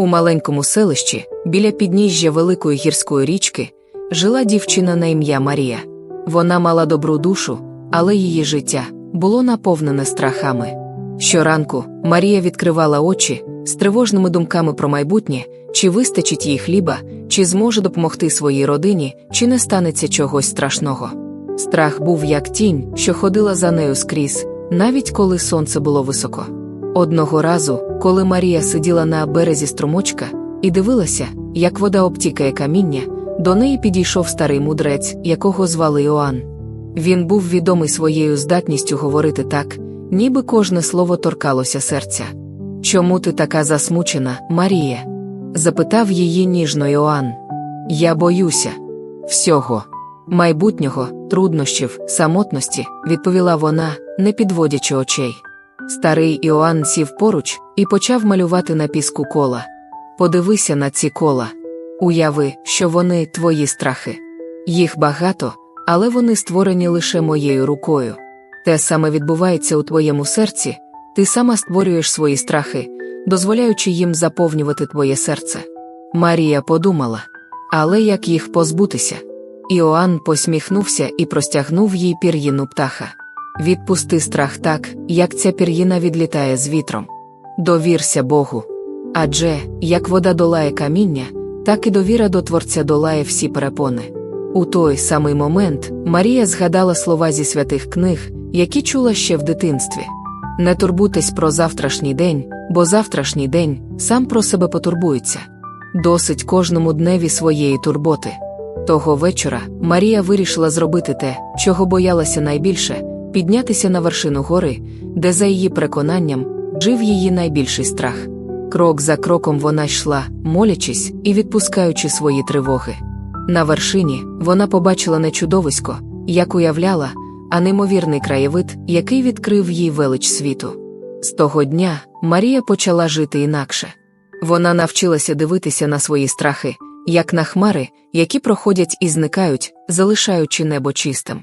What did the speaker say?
У маленькому селищі, біля підніжжя великої гірської річки, жила дівчина на ім'я Марія. Вона мала добру душу, але її життя було наповнене страхами. Щоранку Марія відкривала очі з тривожними думками про майбутнє, чи вистачить їй хліба, чи зможе допомогти своїй родині, чи не станеться чогось страшного. Страх був як тінь, що ходила за нею скрізь, навіть коли сонце було високо. Одного разу, коли Марія сиділа на березі струмочка і дивилася, як вода обтікає каміння, до неї підійшов старий мудрець, якого звали Іоанн. Він був відомий своєю здатністю говорити так, ніби кожне слово торкалося серця. Чому ти така засмучена, Марія? запитав її ніжно Іоанн. Я боюся всього. Майбутнього, труднощів, самотності, відповіла вона, не підводячи очей. Старий Іоанн сів поруч і почав малювати на піску кола. Подивися на ці кола. Уяви, що вони твої страхи. Їх багато, але вони створені лише моєю рукою. Те саме відбувається у твоєму серці, ти сама створюєш свої страхи, дозволяючи їм заповнювати твоє серце. Марія подумала, але як їх позбутися? Іоанн посміхнувся і простягнув їй пір'їну птаха. Відпусти страх так, як ця пір'їна відлітає з вітром. Довірся Богу. Адже, як вода долає каміння, так і довіра до Творця долає всі перепони. У той самий момент Марія згадала слова зі святих книг, які чула ще в дитинстві. Не турбуйтесь про завтрашній день, бо завтрашній день сам про себе потурбується. Досить кожному дневі своєї турботи. Того вечора Марія вирішила зробити те, чого боялася найбільше піднятися на вершину гори, де, за її переконанням, жив її найбільший страх. Крок за кроком вона йшла, молячись і відпускаючи свої тривоги. На вершині вона побачила не чудовисько, як уявляла, а неймовірний краєвид, який відкрив їй велич світу. З того дня Марія почала жити інакше. Вона навчилася дивитися на свої страхи, як на хмари, які проходять і зникають, залишаючи небо чистим.